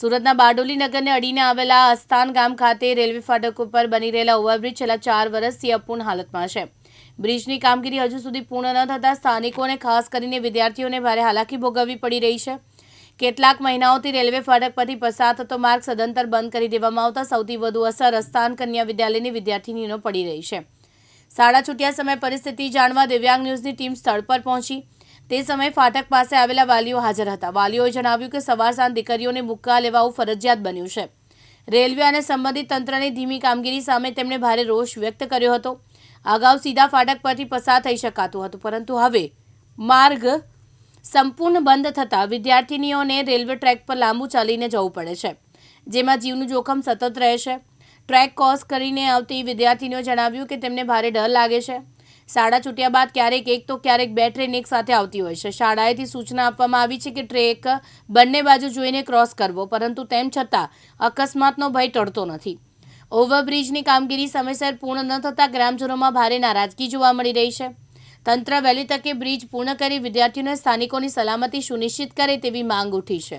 સુરતના બારડોલી નગરને અડીને આવેલા અસ્તાન ગામ ખાતે રેલવે ફાટક ઉપર બની રહેલા ઓવરબ્રિજ છેલ્લા ચાર વર્ષથી અપૂર્ણ હાલતમાં છે. બ્રિજની કામગીરી હજુ સુધી પૂર્ણ ન થતાં સ્થાનિકોને ખાસ કરીને વિદ્યાર્થીઓને ભારે હાલાકી ભોગવવી પડી રહી છે. કેટલાક મહિનાઓથી રેલવે ફાટક પરથી પસાર થતો માર્ગ સદંતર બંધ કરી દેવામાં આવતા સૌથી વધુ અસર અસ્તાન કન્યા વિદ્યાલયની વિદ્યાર્થીનીનો પડી રહી છે. શાળા છૂટ્યા સમયે પરિસ્થિતિ જાણવા દિવ્યાંગ ન્યૂઝની ટીમ સ્થળ પર પહોંચી. તે સમયે ફાટક પાસે આવેલા વાલીઓ હાજર હતા. વાલીઓએ જણાવ્યું કે સવાર સાંજ દીકરીઓને મુક્કા લેવાવું ફરજિયાત બન્યું છે. રેલવે અને સંબંધિત તંત્રની ધીમી કામગીરી સામે તેમણે ભારે રોષ વ્યક્ત કર્યો હતો. અગાઉ સીધા ફાટક પરથી પસાર થઈ શકાતું હતું, પરંતુ હવે માર્ગ સંપૂર્ણ બંધ થતાં વિદ્યાર્થિનીઓને રેલવે ટ્રેક પર લાંબુ ચાલીને જવું પડે છે, જેમાં જીવનું જોખમ સતત રહે છે. ટ્રેક ક્રોસ કરીને આવતી વિદ્યાર્થીનીઓ જણાવ્યું કે તેમને ભારે ડર લાગે છે. શાળા છૂટ્યા બાદ ક્યારેક એક તો ક્યારેક બે ટ્રેન એક સાથે આવતી હોય છે. શાળાએથી સૂચના આપવામાં આવી છે કે ટ્રેક બંને બાજુ જોઈને ક્રોસ કરવો, પરંતુ તેમ છતાં અકસ્માતનો ભય ટળતો નથી. ઓવરબ્રિજની કામગીરી સમયસર પૂર્ણ ન થતાં ગ્રામજનોમાં ભારે નારાજગી જોવા મળી રહી છે. તંત્ર વહેલી તકે બ્રિજ પૂર્ણ કરી વિદ્યાર્થીઓને સ્થાનિકોની સલામતી સુનિશ્ચિત કરે તેવી માંગ ઉઠી છે.